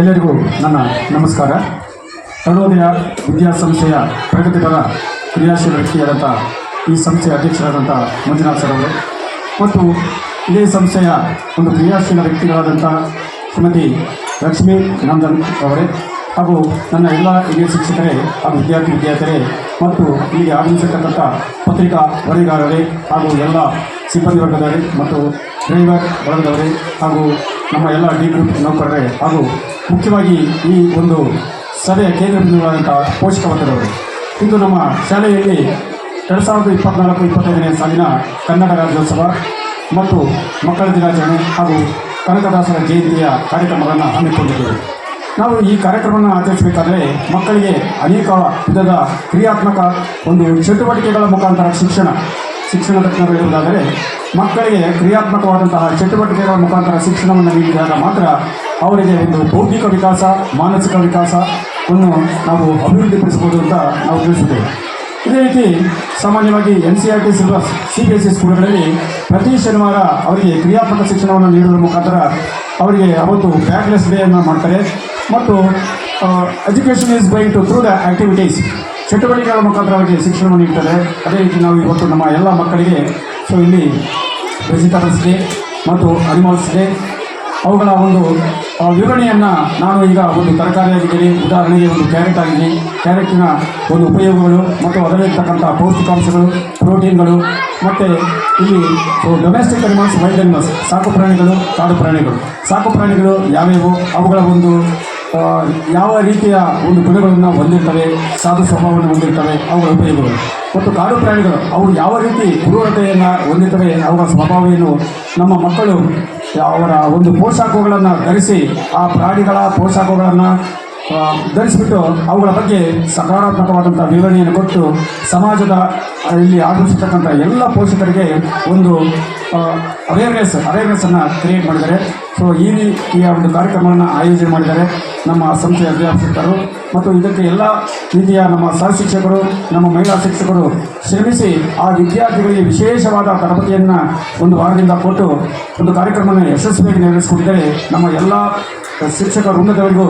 ಎಲ್ಲರಿಗೂ ನನ್ನ ನಮಸ್ಕಾರ. ತರುಣೋದಯ ವಿದ್ಯಾಸಂಸ್ಥೆಯ ಪ್ರಗತಿಪರ ಕ್ರಿಯಾಶೀಲ ವ್ಯಕ್ತಿಯಾದಂಥ ಈ ಸಂಸ್ಥೆಯ ಅಧ್ಯಕ್ಷರಾದಂಥ ಮಂಜುನಾಥ್ ಸರ್ ಅವರು. ಮತ್ತು ಇದೇ ಸಂಸ್ಥೆಯ ಒಂದು ಕ್ರಿಯಾಶೀಲ ವ್ಯಕ್ತಿಗಳಾದಂಥ ಶ್ರೀಮತಿ ಲಕ್ಷ್ಮೀ ನಂದನ್ ಅವರೇ ಹಾಗೂ ನನ್ನ ಎಲ್ಲ ಹಿರಿಯ ಶಿಕ್ಷಕರೇ ಹಾಗೂ ವಿದ್ಯಾರ್ಥಿ ವಿದ್ಯಾರ್ಥಿಯರೇ ಮತ್ತು ಇಲ್ಲಿ ಆಗಮಿಸಿರ್ತಕ್ಕಂಥ ಪತ್ರಿಕಾ ವರದಿಗಾರರೇ ಹಾಗೂ ಎಲ್ಲ ಸಿಬ್ಬಂದಿ ವರ್ಗದವರೇ ಮತ್ತು ಡ್ರೈವರ್ ವರ್ಗದವರೇ ಹಾಗೂ ನಮ್ಮ ಎಲ್ಲ ಡಿ ಗ್ರೂಪ್ ನೌಕರರೇ ಹಾಗೂ ಮುಖ್ಯವಾಗಿ ಈ ಒಂದು ಸಭೆಯ ಕೇಂದ್ರ ಬಿಂದುಗಳಾದಂಥ ಪೋಷಕ ವರ್ಗದವರು. ಇಂದು ನಮ್ಮ ಶಾಲೆಯಲ್ಲಿ ಎರಡು ಸಾವಿರದ ಇಪ್ಪತ್ನಾಲ್ಕು, ಇಪ್ಪತ್ತೈದನೇ ಸಾಲಿನ ಕನ್ನಡ ರಾಜ್ಯೋತ್ಸವ ಮತ್ತು ಮಕ್ಕಳ ದಿನಾಚರಣೆ ಹಾಗೂ ಕನಕದಾಸರ ಜಯಂತಿಯ ಕಾರ್ಯಕ್ರಮಗಳನ್ನು ಹಮ್ಮಿಕೊಂಡಿದ್ದೇವೆ. ನಾವು ಈ ಕಾರ್ಯಕ್ರಮವನ್ನು ಆಚರಿಸಬೇಕಾದರೆ ಮಕ್ಕಳಿಗೆ ಅನೇಕ ವಿಧದ ಕ್ರಿಯಾತ್ಮಕ ಒಂದು ಚಟುವಟಿಕೆಗಳ ಮುಖಾಂತರ ಶಿಕ್ಷಣ ಶಿಕ್ಷಣದ ತಜ್ಞರು ಇರುವುದಾದರೆ ಮಕ್ಕಳಿಗೆ ಕ್ರಿಯಾತ್ಮಕವಾದಂತಹ ಚಟುವಟಿಕೆಗಳ ಮುಖಾಂತರ ಶಿಕ್ಷಣವನ್ನು ನೀಡಿದಾಗ ಮಾತ್ರ ಅವರಿಗೆ ಒಂದು ಬೌದ್ಧಿಕ ವಿಕಾಸ, ಮಾನಸಿಕ ವಿಕಾಸವನ್ನು ನಾವು ಅಭಿವೃದ್ಧಿಪಡಿಸಬಹುದು ಅಂತ ನಾವು ತಿಳಿಸಿದ್ದೇವೆ ಇದೇ ರೀತಿ ಸಾಮಾನ್ಯವಾಗಿ N C R T syllabus, C B S C ಸ್ಕೂಲ್ಗಳಲ್ಲಿ ಪ್ರತಿ ಶನಿವಾರ ಅವರಿಗೆ ಕ್ರಿಯಾತ್ಮಕ ಶಿಕ್ಷಣವನ್ನು ನೀಡುವುದರ ಮುಖಾಂತರ ಅವರಿಗೆ ಅವತ್ತು ಬ್ಯಾಕ್ಲೆಸ್ ಡೇಯನ್ನು ಮಾಡ್ತಾರೆ. ಮತ್ತು education is by to through the activities ಚಟುವಟಿಕೆಗಳ ಮುಖಾಂತರ ಅವರಿಗೆ ಶಿಕ್ಷಣವನ್ನು ನೀಡ್ತಾರೆ. ಅದೇ ರೀತಿ ನಾವು ಇವತ್ತು ನಮ್ಮ ಎಲ್ಲ ಮಕ್ಕಳಿಗೆ ಸೊ ಇಲ್ಲಿ ವೆಜಿಟಬಲ್ಸ್ ಡೇ ಮತ್ತು ಅನಿಮಲ್ಸ್ ಡೇ ಅವುಗಳ ಒಂದು ವಿವರಣೆಯನ್ನು ನಾನು ಈಗ ಒಂದು ತರಕಾರಿಯಾಗಿದ್ದೀನಿ, ಉದಾಹರಣೆಗೆ ಒಂದು ಕ್ಯಾರೆಟ್ ಆಗಿದೆ ಕ್ಯಾರೆಟಿನ ಒಂದು ಉಪಯೋಗಗಳು ಮತ್ತು ಅದರಲ್ಲಿರ್ತಕ್ಕಂಥ ಪೌಷ್ಟಿಕಾಂಶಗಳು, ಪ್ರೋಟೀನ್ಗಳು, ಮತ್ತು ಇಲ್ಲಿ ಡೊಮೆಸ್ಟಿಕ್ ಅನಿಮಲ್ಸ್ ವೈಲ್ಡ್ ಅನಿಮಲ್ಸ್ ಸಾಕು ಪ್ರಾಣಿಗಳು ಕಾಡು ಪ್ರಾಣಿಗಳು ಸಾಕು ಪ್ರಾಣಿಗಳು ಯಾವ್ಯಾವು? ಅವುಗಳ ಒಂದು ಯಾವ ರೀತಿಯ ಒಂದು ಗುಣಗಳನ್ನು ಹೊಂದಿರ್ತವೆ, ಸಾಧು ಸ್ವಭಾವವನ್ನು ಹೊಂದಿರ್ತವೆ, ಅವುಗಳ ಉಪಯೋಗಗಳು. ಮತ್ತು ಕಾಡು ಪ್ರಾಣಿಗಳು, ಅವು ಯಾವ ರೀತಿ ಕ್ರೂರತೆಯನ್ನು ಹೊಂದಿರ್ತವೆ, ಅವುಗಳ ಏನು ನಮ್ಮ ಮಕ್ಕಳು ಅವರ ಒಂದು ಪೋಷಾಕುಗಳನ್ನು ಧರಿಸಿ, ಆ ಪ್ರಾಣಿಗಳ ಪೋಷಾಕುಗಳನ್ನು ಧರಿಸಿಬಿಟ್ಟು ಅವುಗಳ ಬಗ್ಗೆ ಸಕಾರಾತ್ಮಕವಾದಂಥ ವಿವರಣೆಯನ್ನು ಕೊಟ್ಟು, ಸಮಾಜದ ಇಲ್ಲಿ ಆಗಮಿಸಿರ್ತಕ್ಕಂಥ ಎಲ್ಲ ಪೋಷಕರಿಗೆ ಒಂದು ಅವೇರ್ನೆಸ್ ಅವೇರ್ನೆಸ್ಸನ್ನು ಕ್ರಿಯೇಟ್ ಮಾಡಿದ್ದಾರೆ. ಸೊ ಈ ರೀತಿಯ ಒಂದು ಕಾರ್ಯಕ್ರಮವನ್ನು ಆಯೋಜನೆ ಮಾಡಿದ್ದಾರೆ ನಮ್ಮ ಸಂಸ್ಥೆಯ ಅಧ್ಯಾಪಕರು ಮತ್ತು ಇದಕ್ಕೆ ಎಲ್ಲ ರೀತಿಯ ನಮ್ಮ ಸಹ ಶಿಕ್ಷಕರು, ನಮ್ಮ ಮಹಿಳಾ ಶಿಕ್ಷಕರು ಶ್ರಮಿಸಿ ಆ ವಿದ್ಯಾರ್ಥಿಗಳಿಗೆ ವಿಶೇಷವಾದ ತರಬೇತಿಯನ್ನು ಒಂದು ವಾರದಿಂದ ಕೊಟ್ಟು ಒಂದು ಕಾರ್ಯಕ್ರಮವನ್ನು ಯಶಸ್ವಿಯಾಗಿ ನೆರವೇರಿಸಿಕೊಂಡಿದ್ದಾರೆ ನಮ್ಮ ಎಲ್ಲ ಶಿಕ್ಷಕ ವೃಂದದವರಿಗೂ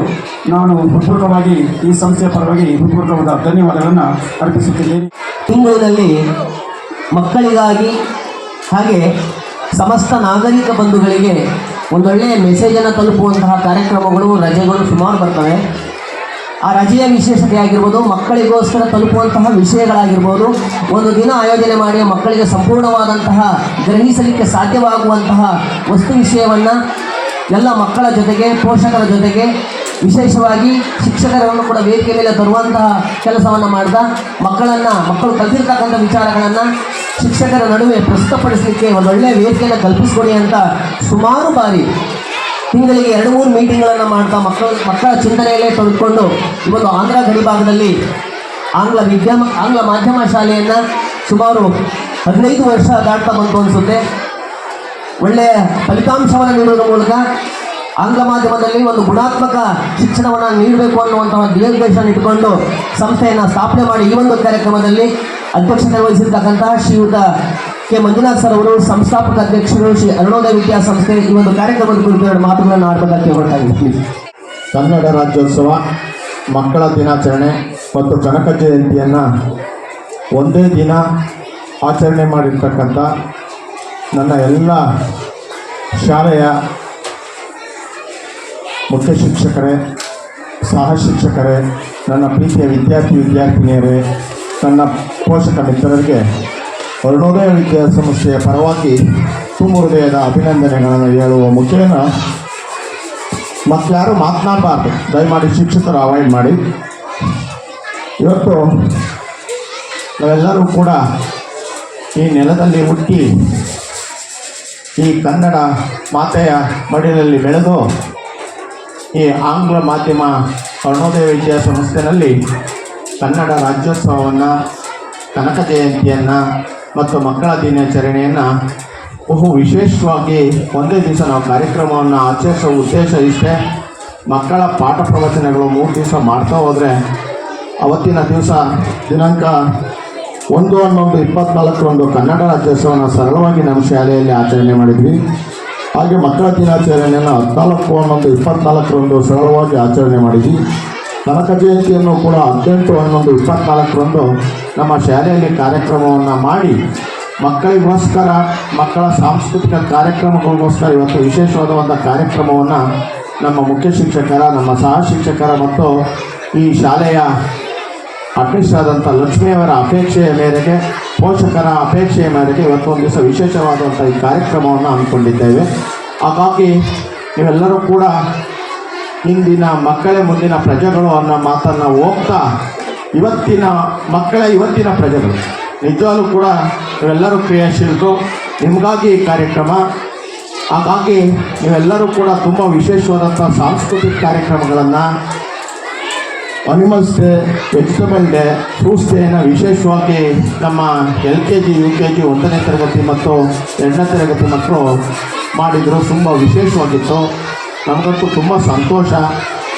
ನಾನು ಹೃತ್ಪೂರ್ವಕವಾಗಿ ಈ ಸಂಸ್ಥೆಯ ಪರವಾಗಿ ಹೃತ್ಪೂರ್ವಕವಾದ ಧನ್ಯವಾದಗಳನ್ನು ಅರ್ಪಿಸುತ್ತಿದ್ದೇನೆ. ತಿಂಗಳಿನಲ್ಲಿ ಮಕ್ಕಳಿಗಾಗಿ ಹಾಗೆ ಸಮಸ್ತ ನಾಗರಿಕ ಬಂಧುಗಳಿಗೆ ಒಂದೊಳ್ಳೆಯ ಮೆಸೇಜನ್ನು ತಲುಪುವಂತಹ ಕಾರ್ಯಕ್ರಮಗಳು, ರಜೆಗಳು ಸುಮಾರು ಬರ್ತವೆ. ಆ ರಜೆಯ ವಿಶೇಷತೆ ಆಗಿರ್ಬೋದು, ಮಕ್ಕಳಿಗೋಸ್ಕರ ತಲುಪುವಂತಹ ವಿಷಯಗಳಾಗಿರ್ಬೋದು, ಒಂದು ದಿನ ಆಯೋಜನೆ ಮಾಡಿ ಮಕ್ಕಳಿಗೆ ಸಂಪೂರ್ಣವಾದಂತಹ ಗ್ರಹಿಸಲಿಕ್ಕೆ ಸಾಧ್ಯವಾಗುವಂತಹ ವಸ್ತು ವಿಷಯವನ್ನು ಎಲ್ಲ ಮಕ್ಕಳ ಜೊತೆಗೆ, ಪೋಷಕರ ಜೊತೆಗೆ, ವಿಶೇಷವಾಗಿ ಶಿಕ್ಷಕರನ್ನು ಕೂಡ ವೇದಿಕೆ ಮೇಲೆ ತರುವಂತಹ ಕೆಲಸವನ್ನು ಮಾಡಿದ ಮಕ್ಕಳನ್ನು, ಮಕ್ಕಳು ಕಲಿತಿರ್ತಕ್ಕಂಥ ವಿಚಾರಗಳನ್ನು ಶಿಕ್ಷಕರ ನಡುವೆ ಪ್ರಸ್ತುತಪಡಿಸಲಿಕ್ಕೆ ಒಂದೊಳ್ಳೆಯ ವೇದಿಕೆಯನ್ನು ಕಲ್ಪಿಸಿಕೊಡಿ ಅಂತ ಸುಮಾರು ಬಾರಿ ತಿಂಗಳಿಗೆ ಎರಡು, ಮೂರು ಮೀಟಿಂಗ್ಗಳನ್ನು ಮಾಡ್ತಾ ಮಕ್ಕಳ ಮಕ್ಕಳ ಚಿಂತನೆಯಲ್ಲೇ ತೊಳೆದುಕೊಂಡು ಇವತ್ತು ಆಂಧ್ರ ಗಡಿಭಾಗದಲ್ಲಿ ಆಂಗ್ಲ ವಿದ್ಯಾಮ, ಆಂಗ್ಲ ಮಾಧ್ಯಮ ಶಾಲೆಯನ್ನು ಸುಮಾರು ಹದಿನೈದು ವರ್ಷ ದಾಟ್ತಾ ಬಂತು ಅನಿಸುತ್ತೆ. ಒಳ್ಳೆಯ ಫಲಿತಾಂಶವನ್ನು ನೀಡುವುದರ ಮೂಲಕ ಆಂಗ್ಲ ಮಾಧ್ಯಮದಲ್ಲಿ ಒಂದು ಗುಣಾತ್ಮಕ ಶಿಕ್ಷಣವನ್ನು ನೀಡಬೇಕು ಅನ್ನುವಂತಹ ಧ್ಯೇಯೋದ್ದೇಶವನ್ನು ಇಟ್ಟುಕೊಂಡು ಸಂಸ್ಥೆಯನ್ನು ಸ್ಥಾಪನೆ ಮಾಡಿ ಈ ಒಂದು ಕಾರ್ಯಕ್ರಮದಲ್ಲಿ ಅಧ್ಯಕ್ಷತೆ ವಹಿಸಿರ್ತಕ್ಕಂತಹ ಶ್ರೀಯುತ ಕೆ. ಮಂಜುನಾಥ್ ಸರ್ ಅವರು, ಸಂಸ್ಥಾಪಕ ಅಧ್ಯಕ್ಷರು ಶ್ರೀ ಅರುಣೋದಯ ವಿದ್ಯಾಸಂಸ್ಥೆ ಈ ಒಂದು ಕಾರ್ಯಕ್ರಮದ ಕುರಿತು ಎರಡು ಮಾತುಗಳನ್ನು ಇದ್ದೀನಿ. ಕನ್ನಡ ರಾಜ್ಯೋತ್ಸವ ಮಕ್ಕಳ ದಿನಾಚರಣೆ ಮತ್ತು ಕನಕ ಜಯಂತಿಯನ್ನು ಒಂದೇ ದಿನ ಆಚರಣೆ ಮಾಡಿರ್ತಕ್ಕಂಥ ನನ್ನ ಎಲ್ಲ ಶಾಲೆಯ ಮುಖ್ಯ ಶಿಕ್ಷಕರೇ, ಸಹ ಶಿಕ್ಷಕರೇ, ನನ್ನ ಪ್ರೀತಿಯ ವಿದ್ಯಾರ್ಥಿ ವಿದ್ಯಾರ್ಥಿನಿಯರೇ, ನನ್ನ ಪೋಷಕ ಮಿತ್ರರಿಗೆ ಅರುಣೋದಯ ವಿದ್ಯಾಸಂಸ್ಥೆಯ ಪರವಾಗಿ ತುಂಬ ಅಭಿನಂದನೆಗಳನ್ನು ಹೇಳುವ ಮುಖೇನ ಮತ್ತಾರು ಮಾತನಾಡಬಾರ್ದು. ದಯಮಾಡಿ ಶಿಕ್ಷಕರು ಅವಾಯ್ಡ್ ಮಾಡಿ. ಇವತ್ತು ನಾವೆಲ್ಲರೂ ಕೂಡ ಈ ನೆಲದಲ್ಲಿ ಹುಟ್ಟಿ ಈ ಕನ್ನಡ ಮಾತೆಯ ಮಡಿಲಲ್ಲಿ ಬೆಳೆದು ಈ ಆಂಗ್ಲ ಮಾಧ್ಯಮ ಅರುಣೋದಯ ವಿದ್ಯಾಸಂಸ್ಥೆಯಲ್ಲಿ ಕನ್ನಡ ರಾಜ್ಯೋತ್ಸವವನ್ನು ಕನಕ ಜಯಂತಿಯನ್ನು ಮತ್ತು ಮಕ್ಕಳ ದಿನಾಚರಣೆಯನ್ನು ಬಹು ವಿಶೇಷವಾಗಿ ಒಂದೇ ದಿವಸ ನಾವು ಕಾರ್ಯಕ್ರಮವನ್ನು ಆಚರಿಸೋ ಉದ್ದೇಶ ಇಷ್ಟೇ. ಮಕ್ಕಳ ಪಾಠ ಪ್ರವಚನಗಳು ಮೂರು ದಿವಸ ಮಾಡ್ತಾ ಹೋದರೆ ಅವತ್ತಿನ ದಿವಸ ದಿನಾಂಕ ಒಂದು ಹನ್ನೊಂದು ಇಪ್ಪತ್ನಾಲ್ಕರಂದು ಕನ್ನಡ ರಾಜ್ಯೋತ್ಸವನ ಸರಳವಾಗಿ ನಮ್ಮ ಶಾಲೆಯಲ್ಲಿ ಆಚರಣೆ ಮಾಡಿದ್ವಿ. ಹಾಗೆ ಮಕ್ಕಳ ದಿನಾಚರಣೆಯನ್ನು ಹದಿನಾಲ್ಕು ಹನ್ನೊಂದು ಇಪ್ಪತ್ನಾಲ್ಕರಂದು ಸರಳವಾಗಿ ಆಚರಣೆ ಮಾಡಿದ್ವಿ. ಕನಕ ಜಯಂತಿಯನ್ನು ಕೂಡ ಹದಿನೆಂಟು ಹನ್ನೊಂದು ಇಪ್ಪತ್ನಾಲ್ಕರಂದು ನಮ್ಮ ಶಾಲೆಯಲ್ಲಿ ಕಾರ್ಯಕ್ರಮವನ್ನು ಮಾಡಿ ಮಕ್ಕಳಿಗೋಸ್ಕರ, ಮಕ್ಕಳ ಸಾಂಸ್ಕೃತಿಕ ಕಾರ್ಯಕ್ರಮಗಳಿಗೋಸ್ಕರ ಇವತ್ತು ವಿಶೇಷವಾದ ಒಂದು ಕಾರ್ಯಕ್ರಮವನ್ನು ನಮ್ಮ ಮುಖ್ಯ ಶಿಕ್ಷಕರ, ನಮ್ಮ ಸಹ ಶಿಕ್ಷಕರ ಮತ್ತು ಈ ಶಾಲೆಯ ಅಧ್ಯಕ್ಷರಾದಂಥ ಲಕ್ಷ್ಮಿಯವರ ಅಪೇಕ್ಷೆಯ ಮೇರೆಗೆ, ಪೋಷಕರ ಅಪೇಕ್ಷೆಯ ಮೇರೆಗೆ ಇವತ್ತು ಒಂದು ದಿವಸ ವಿಶೇಷವಾದಂಥ ಈ ಕಾರ್ಯಕ್ರಮವನ್ನು ಹಮ್ಮಿಕೊಂಡಿದ್ದೇವೆ. ಹಾಗಾಗಿ ನೀವೆಲ್ಲರೂ ಕೂಡ ಇಂದಿನ ಮಕ್ಕಳೇ ಮುಂದಿನ ಪ್ರಜೆಗಳು ಅನ್ನೋ ಮಾತನ್ನು ಹೋಗ್ತಾ ಇವತ್ತಿನ ಮಕ್ಕಳೇ ಇವತ್ತಿನ ಪ್ರಜೆಗಳು. ನಿಜವಾಗ್ಲೂ ಕೂಡ ನೀವೆಲ್ಲರೂ ಕ್ರಿಯಾಶೀಲರು. ನಿಮಗಾಗಿ ಈ ಕಾರ್ಯಕ್ರಮ. ಹಾಗಾಗಿ ನೀವೆಲ್ಲರೂ ಕೂಡ ತುಂಬ ವಿಶೇಷವಾದಂಥ ಸಾಂಸ್ಕೃತಿಕ ಕಾರ್ಯಕ್ರಮಗಳನ್ನು animals day vegetable day fruits ಡೇನ ವಿಶೇಷವಾಗಿ ನಮ್ಮ L K G, U K G ಒಂದನೇ ತರಗತಿ ಮತ್ತು ಎರಡನೇ ತರಗತಿ ಮಕ್ಕಳು ಮಾಡಿದರು. ತುಂಬ ವಿಶೇಷವಾಗಿತ್ತು. ನಮಗಂತೂ ತುಂಬ ಸಂತೋಷ.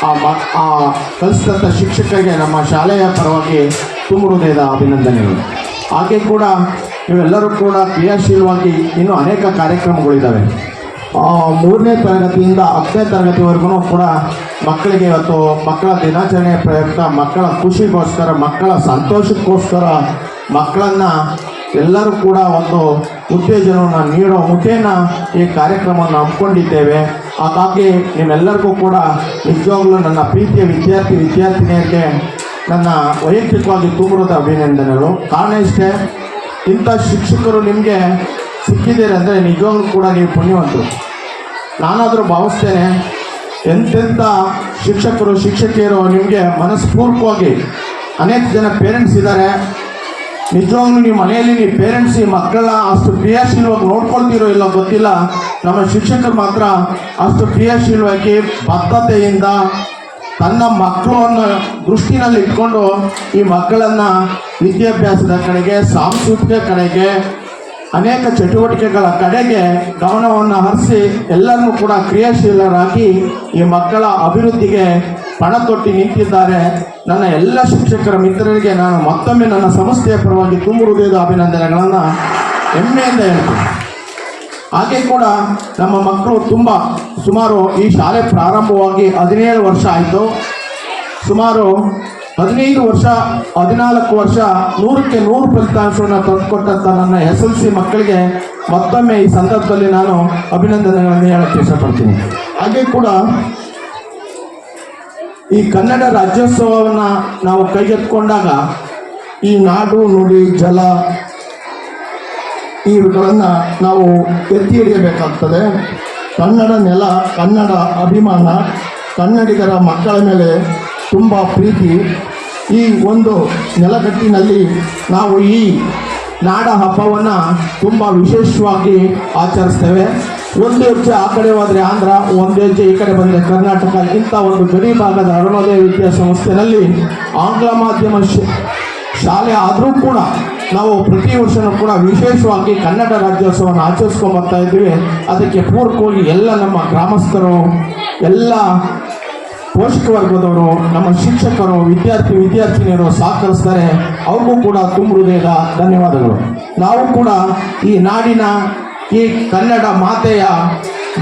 ಆ ಮ, ಆ ಕಲಿಸಿದಂಥ ಶಿಕ್ಷಕರಿಗೆ ನಮ್ಮ ಶಾಲೆಯ ಪರವಾಗಿ ತುಂಬ ಹೃದಯದ ಅಭಿನಂದನೆಗಳು. ಹಾಗೆ ಕೂಡ ನೀವೆಲ್ಲರೂ ಕೂಡ ಕ್ರಿಯಾಶೀಲವಾಗಿ ಇನ್ನೂ ಅನೇಕ ಕಾರ್ಯಕ್ರಮಗಳಿದ್ದಾವೆ. ಮೂರನೇ ತರಗತಿಯಿಂದ ಹತ್ತನೇ ತರಗತಿವರೆಗೂ ಕೂಡ ಮಕ್ಕಳಿಗೆ ಇವತ್ತು ಮಕ್ಕಳ ದಿನಾಚರಣೆ ಪ್ರಯುಕ್ತ, ಮಕ್ಕಳ ಖುಷಿಗೋಸ್ಕರ, ಮಕ್ಕಳ ಸಂತೋಷಕ್ಕೋಸ್ಕರ ಮಕ್ಕಳನ್ನು ಎಲ್ಲರೂ ಕೂಡ ಒಂದು ಉತ್ತೇಜನವನ್ನು ನೀಡೋ ಮುಖೇನ ಈ ಕಾರ್ಯಕ್ರಮವನ್ನು ಹಮ್ಮಿಕೊಂಡಿದ್ದೇವೆ. ಹಾಗಾಗಿ ನಿಮ್ಮೆಲ್ಲರಿಗೂ ಕೂಡ ನಿಜವಾಗ್ಲೂ ನನ್ನ ಪ್ರೀತಿಯ ವಿದ್ಯಾರ್ಥಿ ವಿದ್ಯಾರ್ಥಿನಿಯರಿಗೆ ನನ್ನ ವೈಯಕ್ತಿಕವಾಗಿ ತುಂಬರದ ಅಭಿನಂದನೆಗಳು. ಕಾರಣ ಇಷ್ಟೇ, ಇಂಥ ಶಿಕ್ಷಕರು ನಿಮಗೆ ಸಿಕ್ಕಿದ್ದೀರಿ ಅಂದರೆ ನಿಜವಾಗ್ಲೂ ಕೂಡ ನೀವು ಪುಣ್ಯವಂತರು. ನಾನಾದರೂ ಭಾವಿಸ್ತೇನೆ, ಎಂತೆಂಥ ಶಿಕ್ಷಕರು, ಶಿಕ್ಷಕಿಯರು ನಿಮಗೆ ಮನಸ್ಫೂರ್ತವಾಗಿ ಅನೇಕ ಜನ ಪೇರೆಂಟ್ಸ್ ಇದ್ದಾರೆ. ನಿಜವಾಗ್ಲೂ ನಿಮ್ಮ ಮನೆಯಲ್ಲಿ ನೀವು ಪೇರೆಂಟ್ಸ್ ಈ ಮಕ್ಕಳ ಅಷ್ಟು ಕ್ರಿಯಾಶೀಲವಾಗಿ ನೋಡ್ಕೊಳ್ತಿರೋ ಇಲ್ಲ ಗೊತ್ತಿಲ್ಲ. ನಮ್ಮ ಶಿಕ್ಷಕರು ಮಾತ್ರ ಅಷ್ಟು ಕ್ರಿಯಾಶೀಲವಾಗಿ ಬದ್ಧತೆಯಿಂದ ತನ್ನ ಮಕ್ಕಳನ್ನು ದೃಷ್ಟಿನಲ್ಲಿ ಇಟ್ಕೊಂಡು ಈ ಮಕ್ಕಳನ್ನು ವಿದ್ಯಾಭ್ಯಾಸದ ಕಡೆಗೆ, ಸಾಂಸ್ಕೃತಿಕ ಕಡೆಗೆ, ಅನೇಕ ಚಟುವಟಿಕೆಗಳ ಕಡೆಗೆ ಗಮನವನ್ನು ಹರಿಸಿ ಎಲ್ಲರನ್ನೂ ಕೂಡ ಕ್ರಿಯಾಶೀಲರಾಗಿ ಈ ಮಕ್ಕಳ ಅಭಿವೃದ್ಧಿಗೆ ಪಣ ತೊಟ್ಟಿ ನಿಂತಿದ್ದಾರೆ. ನನ್ನ ಎಲ್ಲ ಶಿಕ್ಷಕರ ಮಿತ್ರರಿಗೆ ನಾನು ಮತ್ತೊಮ್ಮೆ ನನ್ನ ಸಂಸ್ಥೆಯ ಪರವಾಗಿ ತುಂಬು ಹೃದಯದ ಅಭಿನಂದನೆಗಳನ್ನು ಹೆಮ್ಮೆಯಿಂದ ಹೇಳ್ತೀನಿ. ಹಾಗೆ ಕೂಡ ನಮ್ಮ ಮಕ್ಕಳು ತುಂಬ ಸುಮಾರು ಈ ಶಾಲೆ ಪ್ರಾರಂಭವಾಗಿ ಹದಿನೇಳು ವರ್ಷ ಆಯಿತು. ಸುಮಾರು ಹದಿನೈದು ವರ್ಷ, ಹದಿನಾಲ್ಕು ವರ್ಷ ನೂರಕ್ಕೆ ನೂರು ಫಲಿತಾಂಶವನ್ನು ತಂದುಕೊಟ್ಟಂಥ ನನ್ನ ಎಸ್ ಎಲ್ ಸಿ ಮಕ್ಕಳಿಗೆ ಮತ್ತೊಮ್ಮೆ ಈ ಸಂದರ್ಭದಲ್ಲಿ ನಾನು ಅಭಿನಂದನೆಗಳನ್ನು ಹೇಳಕ್ಕೆ ಇಷ್ಟಪಡ್ತೀನಿ. ಹಾಗೆ ಕೂಡ ಈ ಕನ್ನಡ ರಾಜ್ಯೋತ್ಸವವನ್ನು ನಾವು ಕೈಗೆತ್ಕೊಂಡಾಗ ಈ ನಾಡು ನುಡಿ, ಜಲ ಇವುಗಳನ್ನು ನಾವು ಎತ್ತಿ ಹಿಡಿಯಬೇಕಾಗ್ತದೆ. ಕನ್ನಡ ನೆಲ, ಕನ್ನಡ ಅಭಿಮಾನ, ಕನ್ನಡಿಗರ ಮಕ್ಕಳ ಮೇಲೆ ತುಂಬ ಪ್ರೀತಿ. ಈ ಒಂದು ನೆಲಗಟ್ಟಿನಲ್ಲಿ ನಾವು ಈ ನಾಡ ಹಬ್ಬವನ್ನು ತುಂಬ ವಿಶೇಷವಾಗಿ ಆಚರಿಸ್ತೇವೆ. ಒಂದು ಹೆಜ್ಜೆ ಆ ಕಡೆ ಹೋದರೆ ಆಂಧ್ರ, ಒಂದು ಹೆಜ್ಜೆ ಈ ಕಡೆ ಬಂದರೆ ಕರ್ನಾಟಕ. ಇಂಥ ಒಂದು ಗಡಿ ಭಾಗದ ಅರುಣೋದಯ ವಿದ್ಯಾಸಂಸ್ಥೆಯಲ್ಲಿ ಆಂಗ್ಲ ಮಾಧ್ಯಮ ಶಾಲೆ ಆದರೂ ಕೂಡ ನಾವು ಪ್ರತಿ ವರ್ಷನೂ ಕೂಡ ವಿಶೇಷವಾಗಿ ಕನ್ನಡ ರಾಜ್ಯೋತ್ಸವವನ್ನು ಆಚರಿಸ್ಕೊಂಡು ಬರ್ತಾ ಇದ್ದೀವಿ ಅದಕ್ಕೆ ಪೂರಕವಾಗಿ ಎಲ್ಲ ನಮ್ಮ ಗ್ರಾಮಸ್ಥರು, ಎಲ್ಲ ಪೋಷಕ ವರ್ಗದವರು, ನಮ್ಮ ಶಿಕ್ಷಕರು, ವಿದ್ಯಾರ್ಥಿ, ವಿದ್ಯಾರ್ಥಿನಿಯರು ಸಹಕರಿಸ್ತಾರೆ. ಅವ್ರಿಗೂ ಕೂಡ ತುಂಬ ಹೃದಯದ ಧನ್ಯವಾದಗಳು. ನಾವು ಕೂಡ ಈ ನಾಡಿನ ಈ ಕನ್ನಡ ಮಾತೆಯ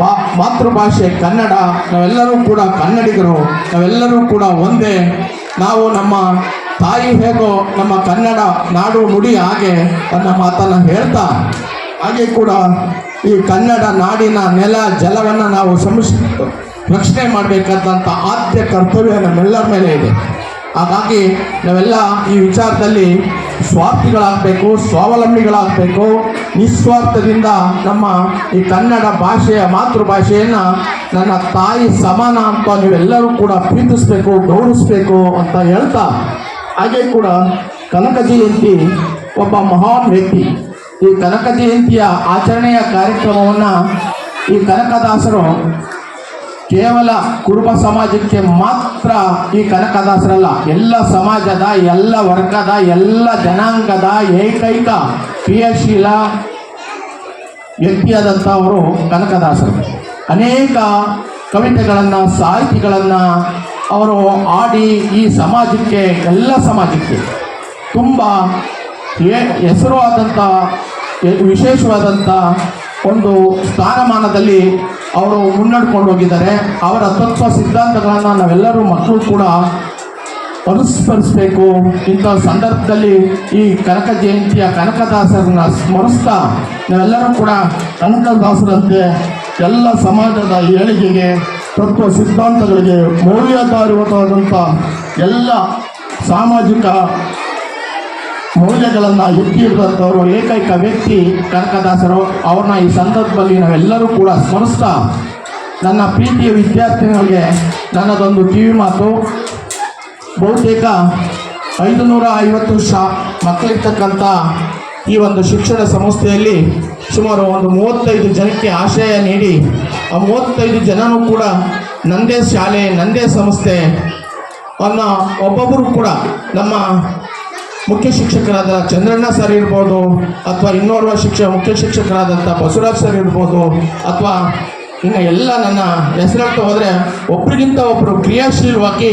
ಮಾ, ಮಾತೃಭಾಷೆ ಕನ್ನಡ, ನಾವೆಲ್ಲರೂ ಕೂಡ ಕನ್ನಡಿಗರು, ನಾವೆಲ್ಲರೂ ಕೂಡ ಒಂದೇ. ನಾವು ನಮ್ಮ ತಾಯಿ ಹೇಗೋ ನಮ್ಮ ಕನ್ನಡ ನಾಡು ನುಡಿ ಹಾಗೆ ತನ್ನ ಮಾತನ್ನು ಹೇಳ್ತಾ, ಹಾಗೆ ಕೂಡ ಈ ಕನ್ನಡ ನಾಡಿನ ನೆಲ, ಜಲವನ್ನು ನಾವು ಸಂಶ್ ರಕ್ಷಣೆ ಮಾಡಬೇಕಾದಂಥ ಆದ್ಯ ಕರ್ತವ್ಯ ನಮ್ಮೆಲ್ಲರ ಮೇಲೆ ಇದೆ. ಹಾಗಾಗಿ ನಾವೆಲ್ಲ ಈ ವಿಚಾರದಲ್ಲಿ ಸ್ವಾರ್ಥಿಗಳಾಗಬೇಕು, ಸ್ವಾವಲಂಬಿಗಳಾಗಬೇಕು. ನಿಸ್ವಾರ್ಥದಿಂದ ನಮ್ಮ ಈ ಕನ್ನಡ ಭಾಷೆಯ ಮಾತೃಭಾಷೆಯನ್ನು ನನ್ನ ತಾಯಿ ಸಮಾನ ಅಂತ ನೀವೆಲ್ಲರೂ ಕೂಡ ಪ್ರೀತಿಸಬೇಕು, ಗೌರವಿಸ್ಬೇಕು ಅಂತ ಹೇಳ್ತಾ, ಹಾಗೆ ಕೂಡ ಕನಕ ಜಯಂತಿ ಒಬ್ಬ ಮಹಾನ್ ವ್ಯಕ್ತಿ. ಈ ಕನಕ ಜಯಂತಿಯ ಆಚರಣೆಯ ಕಾರ್ಯಕ್ರಮವನ್ನು ಈ ಕನಕದಾಸರು ಕೇವಲ ಕುರುಬ ಸಮಾಜಕ್ಕೆ ಮಾತ್ರ ಈ ಕನಕದಾಸರಲ್ಲ, ಎಲ್ಲ ಸಮಾಜದ, ಎಲ್ಲ ವರ್ಗದ, ಎಲ್ಲ ಜನಾಂಗದ ಏಕೈಕ ಕ್ರಿಯಾಶೀಲ ವ್ಯಕ್ತಿಯಾದಂಥವರು ಕನಕದಾಸರು. ಅನೇಕ ಕವಿತೆಗಳನ್ನು, ಸಾಹಿತಿಗಳನ್ನು ಅವರು ಆಡಿ ಈ ಸಮಾಜಕ್ಕೆ, ಎಲ್ಲ ಸಮಾಜಕ್ಕೆ ತುಂಬ ಹೆಸರು ಹೆಸರುವಾದಂಥ, ವಿಶೇಷವಾದಂಥ ಒಂದು ಸ್ಥಾನಮಾನದಲ್ಲಿ ಅವರು ಮುನ್ನಡ್ಕೊಂಡು ಹೋಗಿದ್ದಾರೆ. ಅವರ ತತ್ವ ಸಿದ್ಧಾಂತಗಳನ್ನು ನಾವೆಲ್ಲರೂ ಮಕ್ಕಳು ಕೂಡ ಅನುಸ್ಮರಿಸಬೇಕು ಇಂಥ ಸಂದರ್ಭದಲ್ಲಿ ಈ ಕನಕ ಜಯಂತಿಯ ಕನಕದಾಸರನ್ನ ಸ್ಮರಿಸ್ತಾ ನಾವೆಲ್ಲರೂ ಕೂಡ ಕನಕದಾಸರಂತೆ ಎಲ್ಲ ಸಮಾಜದ ಏಳಿಗೆಗೆ, ತತ್ವ ಸಿದ್ಧಾಂತಗಳಿಗೆ ಮೌಲ್ಯಾಧಾರಿತವಾದಂಥ ಎಲ್ಲ ಸಾಮಾಜಿಕ ಮೌಲ್ಯಗಳನ್ನು ಎತ್ತಿ ಹಿಡಿದಂಥವರು ಏಕೈಕ ವ್ಯಕ್ತಿ ಕನಕದಾಸರು. ಅವ್ರನ್ನ ಈ ಸಂದರ್ಭದಲ್ಲಿ ನಾವೆಲ್ಲರೂ ಕೂಡ ಸ್ಮರಿಸ್ತಾ ನನ್ನ ಪ್ರೀತಿಯ ವಿದ್ಯಾರ್ಥಿಗಳಿಗೆ ನನ್ನದೊಂದು ಕಿವಿ ಮಾತು. ಬಹುತೇಕ ಐದು ನೂರ ಐವತ್ತು ಶಾ ಮಕ್ಕಳಿರ್ತಕ್ಕಂಥ ಈ ಒಂದು ಶಿಕ್ಷಣ ಸಂಸ್ಥೆಯಲ್ಲಿ ಸುಮಾರು ಒಂದು ಮೂವತ್ತೈದು ಜನಕ್ಕೆ ಆಶ್ರಯ ನೀಡಿ, ಆ ಮೂವತ್ತೈದು ಜನನೂ ಕೂಡ ನಂದೇ ಶಾಲೆ, ನಂದೇ ಸಂಸ್ಥೆ ಅನ್ನೋ ಒಬ್ಬೊಬ್ಬರು ಕೂಡ ನಮ್ಮ ಮುಖ್ಯ ಶಿಕ್ಷಕರಾದ ಚಂದ್ರಣ್ಣ ಸರ್ ಇರ್ಬೋದು, ಅಥವಾ ಇನ್ನೋರ್ವ ಶಿಕ್ಷ, ಮುಖ್ಯ ಶಿಕ್ಷಕರಾದಂಥ ಬಸವರಾಜ್ ಸರ್ ಇರ್ಬೋದು, ಅಥವಾ ಇನ್ನು ಎಲ್ಲ ನನ್ನ ಹೆಸರಾಗ್ತಾ ಹೋದರೆ ಒಬ್ರಿಗಿಂತ ಒಬ್ಬರು ಕ್ರಿಯಾಶೀಲವಾಗಿ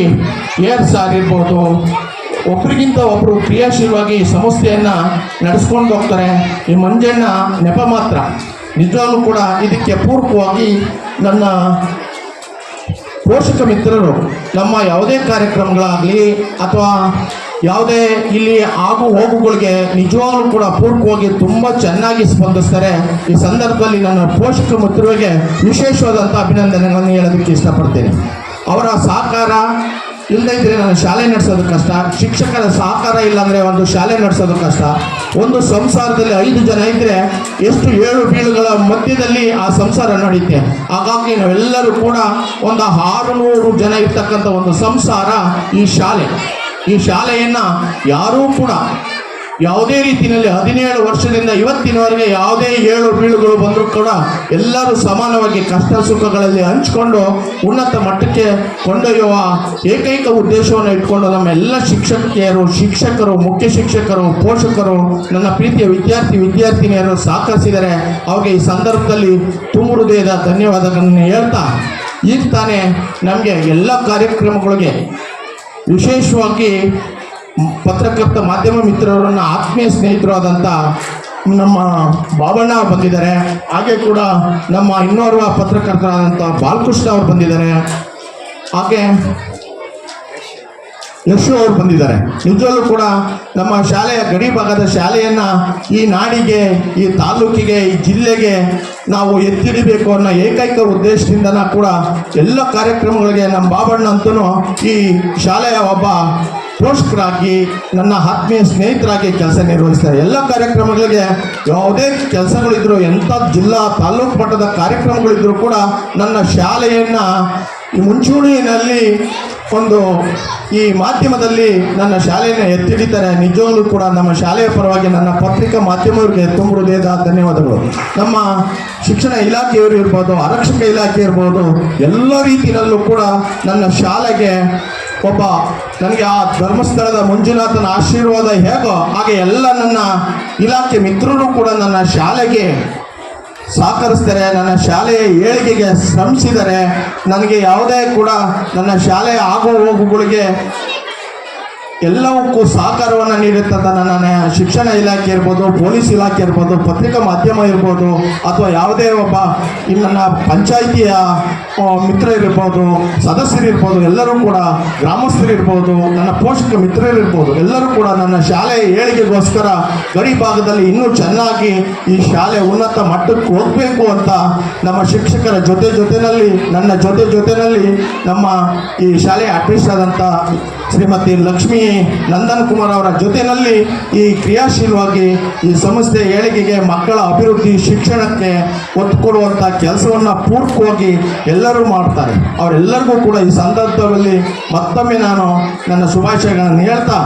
ಏರ್ ಸರ್ ಇರ್ಬೋದು. ಒಬ್ರಿಗಿಂತ ಒಬ್ಬರು ಕ್ರಿಯಾಶೀಲವಾಗಿ ಸಂಸ್ಥೆಯನ್ನು ನಡೆಸ್ಕೊಂಡು ಹೋಗ್ತಾರೆ. ಈ ಮಂಜಣ್ಣ ನೆಪ ಮಾತ್ರ. ನಿಜವಾಗ್ಲೂ ಕೂಡ ಇದಕ್ಕೆ ಪೂರಕವಾಗಿ ನನ್ನ ಪೋಷಕ ಮಿತ್ರರು, ನಮ್ಮ ಯಾವುದೇ ಕಾರ್ಯಕ್ರಮಗಳಾಗಲಿ, ಅಥವಾ ಯಾವುದೇ ಇಲ್ಲಿ ಆಗು ಹೋಗುಗಳಿಗೆ ನಿಜವಾಗ್ಲೂ ಕೂಡ ಪೂರಕವಾಗಿ ತುಂಬ ಚೆನ್ನಾಗಿ ಸ್ಪಂದಿಸ್ತಾರೆ. ಈ ಸಂದರ್ಭದಲ್ಲಿ ನನ್ನ ಪೋಷಕ ಮಿತ್ರರಿಗೆ ವಿಶೇಷವಾದಂಥ ಅಭಿನಂದನೆಗಳನ್ನು ಹೇಳೋದಕ್ಕೆ ಇಷ್ಟಪಡ್ತೇನೆ. ಅವರ ಸಹಕಾರ ಇಲ್ಲದೇ ನಾನು ಶಾಲೆ ನಡೆಸೋದು ಕಷ್ಟ. ಶಿಕ್ಷಕರ ಸಹಕಾರ ಇಲ್ಲಾಂದರೆ ಒಂದು ಶಾಲೆ ನಡೆಸೋದು ಕಷ್ಟ. ಒಂದು ಸಂಸಾರದಲ್ಲಿ ಐದು ಜನ ಇದ್ದರೆ ಎಷ್ಟು ಏಳು ಬೀಳುಗಳ ಮಧ್ಯದಲ್ಲಿ ಆ ಸಂಸಾರ ನಡೆಯುತ್ತೆ ಹಾಗಾಗಿ ನಾವೆಲ್ಲರೂ ಕೂಡ ಒಂದು ಆರುನೂರು ಜನ ಇರ್ತಕ್ಕಂಥ ಒಂದು ಸಂಸಾರ ಈ ಶಾಲೆ. ಈ ಶಾಲೆಯನ್ನು ಯಾರೂ ಕೂಡ ಯಾವುದೇ ರೀತಿಯಲ್ಲಿ ಹದಿನೇಳು ವರ್ಷದಿಂದ ಇವತ್ತಿನವರೆಗೆ ಯಾವುದೇ ಏಳು ಬೀಳುಗಳು ಬಂದರೂ ಕೂಡ ಎಲ್ಲರೂ ಸಮಾನವಾಗಿ ಕಷ್ಟ ಸುಖಗಳಲ್ಲಿ ಹಂಚಿಕೊಂಡು ಉನ್ನತ ಮಟ್ಟಕ್ಕೆ ಕೊಂಡೊಯ್ಯುವ ಏಕೈಕ ಉದ್ದೇಶವನ್ನು ಇಟ್ಕೊಂಡು ನಮ್ಮ ಎಲ್ಲ ಶಿಕ್ಷಕಿಯರು, ಶಿಕ್ಷಕರು, ಮುಖ್ಯ ಶಿಕ್ಷಕರು, ಪೋಷಕರು, ನನ್ನ ಪ್ರೀತಿಯ ವಿದ್ಯಾರ್ಥಿ, ವಿದ್ಯಾರ್ಥಿನಿಯರು ಸಹಕರಿಸಿದರೆ ಅವ್ರಿಗೆ ಈ ಸಂದರ್ಭದಲ್ಲಿ ತುಂಬ ಹೃದಯದ ಧನ್ಯವಾದಗಳನ್ನು ಹೇಳ್ತಾ, ಈಗ ತಾನೇ ನಮಗೆ ಎಲ್ಲ ಕಾರ್ಯಕ್ರಮಗಳಿಗೆ ವಿಶೇಷವಾಗಿ ಪತ್ರಕರ್ತ ಮಾಧ್ಯಮ ಮಿತ್ರರನ್ನ ಆತ್ಮೀಯ ಸ್ನೇಹಿತರು ಆದಂಥ ನಮ್ಮ ಬಾಬಣ್ಣ ಬಂದಿದ್ದಾರೆ. ಹಾಗೆ ಕೂಡ ನಮ್ಮ ಇನ್ನೋರ್ವ ಪತ್ರಕರ್ತರಾದಂಥ ಬಾಲಕೃಷ್ಣ ಅವರು ಬಂದಿದ್ದಾರೆ. ಹಾಗೆ ಯಶು ಅವರು ಬಂದಿದ್ದಾರೆ. ನಿಜವಲ್ಲೂ ಕೂಡ ನಮ್ಮ ಶಾಲೆಯ ಗಡಿ ಭಾಗದ ಶಾಲೆಯನ್ನು ಈ ನಾಡಿಗೆ, ಈ ತಾಲೂಕಿಗೆ, ಈ ಜಿಲ್ಲೆಗೆ ನಾವು ಎತ್ತಿಡಬೇಕು ಅನ್ನೋ ಏಕೈಕ ಉದ್ದೇಶದಿಂದ ಕೂಡ ಎಲ್ಲ ಕಾರ್ಯಕ್ರಮಗಳಿಗೆ ನಮ್ಮ ಬಾಬಣ್ಣ ಅಂತೂ ಈ ಶಾಲೆಯ ಒಬ್ಬ ಪೋಷಕರಾಗಿ ನನ್ನ ಆತ್ಮೀಯ ಸ್ನೇಹಿತರಾಗಿ ಕೆಲಸ ನಿರ್ವಹಿಸ್ತಾರೆ. ಎಲ್ಲ ಕಾರ್ಯಕ್ರಮಗಳಿಗೆ ಯಾವುದೇ ಕೆಲಸಗಳಿದ್ರು, ಎಂಥ ಜಿಲ್ಲಾ, ತಾಲೂಕು ಮಟ್ಟದ ಕಾರ್ಯಕ್ರಮಗಳಿದ್ರು ಕೂಡ ನನ್ನ ಶಾಲೆಯನ್ನು ಮುಂಚೂಣಿಯಲ್ಲಿ ಒಂದು ಈ ಮಾಧ್ಯಮದಲ್ಲಿ ನನ್ನ ಶಾಲೆಯನ್ನು ಎತ್ತಿಡಿತಾರೆ ನಿಜವಾಗ್ಲೂ ಕೂಡ ನಮ್ಮ ಶಾಲೆಯ ಪರವಾಗಿ ನನ್ನ ಪತ್ರಿಕಾ ಮಾಧ್ಯಮವರಿಗೆ ತುಂಬ ಹೃದಯದ ಧನ್ಯವಾದಗಳು. ನಮ್ಮ ಶಿಕ್ಷಣ ಇಲಾಖೆಯವರು ಇರ್ಬೋದು, ಆರಕ್ಷಕ ಇಲಾಖೆ ಇರ್ಬೋದು, ಎಲ್ಲ ರೀತಿಯಲ್ಲೂ ಕೂಡ ನನ್ನ ಶಾಲೆಗೆ ಒಬ್ಬ ನನಗೆ ಆ ಧರ್ಮಸ್ಥಳದ ಮಂಜುನಾಥನ ಆಶೀರ್ವಾದ ಹೇಗೋ ಹಾಗೆ ಎಲ್ಲ ನನ್ನ ಇಲಾಖೆ ಮಿತ್ರರು ಕೂಡ ನನ್ನ ಶಾಲೆಗೆ ಸಹಕರಿಸ್ತಾರೆ ನನ್ನ ಶಾಲೆಯ ಏಳಿಗೆಗೆ ಶ್ರಮಿಸಿದರೆ ನನಗೆ ಯಾವುದೇ ಕೂಡ ನನ್ನ ಶಾಲೆಯ ಆಗು ಹೋಗುಗಳಿಗೆ ಎಲ್ಲವಕ್ಕೂ ಸಹಕಾರವನ್ನು ನೀಡುತ್ತಂತ ನನ್ನ ಶಿಕ್ಷಣ ಇಲಾಖೆ ಇರ್ಬೋದು, ಪೊಲೀಸ್ ಇಲಾಖೆ ಇರ್ಬೋದು, ಪತ್ರಿಕಾ ಮಾಧ್ಯಮ ಇರ್ಬೋದು, ಅಥವಾ ಯಾವುದೇ ಒಬ್ಬ ನನ್ನ ಪಂಚಾಯಿತಿಯ ಮಿತ್ರ ಮಿತ್ರರಿರ್ಬೋದು ಸದಸ್ಯರಿರ್ಬೋದು ಎಲ್ಲರೂ ಕೂಡ ಗ್ರಾಮಸ್ಥರಿರ್ಬೋದು ನನ್ನ ಪೋಷಕ ಮಿತ್ರರಿರ್ಬೋದು ಎಲ್ಲರೂ ಕೂಡ ನನ್ನ ಶಾಲೆಯ ಏಳಿಗೆಗೋಸ್ಕರ ಗಡಿ ಭಾಗದಲ್ಲಿ ಇನ್ನೂ ಚೆನ್ನಾಗಿ ಈ ಶಾಲೆ ಉನ್ನತ ಮಟ್ಟಕ್ಕೆ ಹೋಗಬೇಕು ಅಂತ ನಮ್ಮ ಶಿಕ್ಷಕರ ಜೊತೆ ಜೊತೆಯಲ್ಲಿ ನನ್ನ ಜೊತೆ ಜೊತೆಯಲ್ಲಿ ನಮ್ಮ ಈ ಶಾಲೆಯ ಅಡ್ಮಿನಿಸ್ಟ್ರಾದಂಥ ಶ್ರೀಮತಿ ಲಕ್ಷ್ಮೀ ನಂದನ್ ಕುಮಾರ್ ಅವರ ಜೊತೆಯಲ್ಲಿ ಈ ಕ್ರಿಯಾಶೀಲವಾಗಿ ಈ ಸಂಸ್ಥೆ ಏಳಿಗೆಗೆ ಮಕ್ಕಳ ಅಭಿವೃದ್ಧಿ ಶಿಕ್ಷಣಕ್ಕೆ ಒತ್ತು ಕೊಡುವಂಥ ಕೆಲಸವನ್ನು ಪೂರ್ಣವಾಗಿ ಎಲ್ಲರೂ ಮಾಡ್ತಾರೆ. ಅವರೆಲ್ಲರಿಗೂ ಕೂಡ ಈ ಸಂದರ್ಭದಲ್ಲಿ ಮತ್ತೊಮ್ಮೆ ನಾನು ನನ್ನ ಶುಭಾಶಯಗಳನ್ನು ಹೇಳ್ತಾ